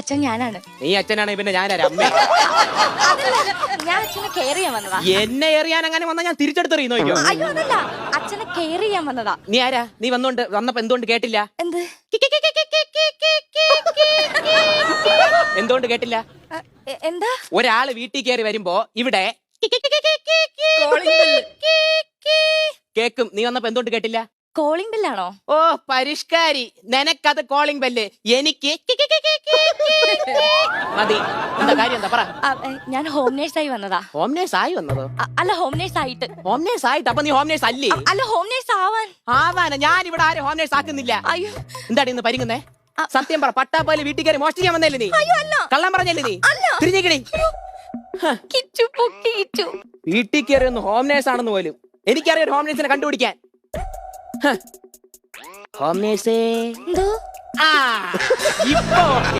അച്ഛൻ ഞാനാണ് നീ അച്ഛനാണ് പിന്നെ ഞാനാര അമ്മ അതല്ല ഞാൻ അച്ഛനെ കെയർ ചെയ്യാൻ വന്നതാ എന്നെ എറിയാൻ അങ്ങനെ വന്നാ ഞാൻ തിരിച്ചെടുത്തെറിയുന്നു നോക്കിയോ അയ്യോ അതല്ല അച്ഛനെ കെയർ ചെയ്യാൻ വന്നതാ നീ ആരാ നീ വന്നോണ്ട് വന്നപ്പോ എന്തുകൊണ്ട് കേട്ടില്ല എന്ത് എന്തുകൊണ്ട് കേട്ടില്ല അ, എ- എന്താ ഒരാൾ വീട്ടിൽ കയറി വരുമ്പോ ഇവിടെ കേക്കും നീ വന്നപ്പോ എന്തുകൊണ്ട് കേട്ടില്ല കോളിംഗ് ബെല്ലാണോ ഓ പരിഷ്കാരി നിനക്കത് കോളിംഗ് ബെല്ല് എനിക്ക് മതി. എന്താ കാര്യം? എന്താ പറ. ഞാൻ ഹോം നേഴ്സായി വന്നതാ. ഹോം നേഴ്സ് ആയി വന്നതോ? അ, അല്ല ഹോം നേഴ്സ് ആയിട്ട്. ഹോം നേഴ്സ് ആയിട്ട്. അപ്പൊ നീ ഹോം നേഴ്സ് അല്ലേ? അ, അല്ല ഹോം നേഴ്സ് ആവാൻ. ആവാന. ഞാൻ ഇവിടെ ആരും ഹോം നേഴ്സ് ആക്കുന്നില്ല. അയ്യോ. എന്താടി ഇന്ന് പരിങ്ങുന്നേ. സത്യം പറ പട്ടാപ്പാൽ വീട്ടിൽ കയറി മോഷ്ടിക്കാൻ വന്നല്ലേ നീ? അയ്യോ അല്ല. കള്ളം പറഞ്ഞല്ലേ നീ? അല്ല. തിരിഞ്ഞിക്കടി. കിച്ചു പൊക്കി കിച്ചു വീട്ടിൽ കയറി ഒന്ന് ഹോം നേഴ്സ് ആണെന്ന് പോലും എനിക്കറിയാം ഒരു ഹോം നേഴ്സിനെ കണ്ടുപിടിക്കാൻ. ഹ. ഹോം നേഴ്സേ എന്തോ? ആ. ഇപ്പൊ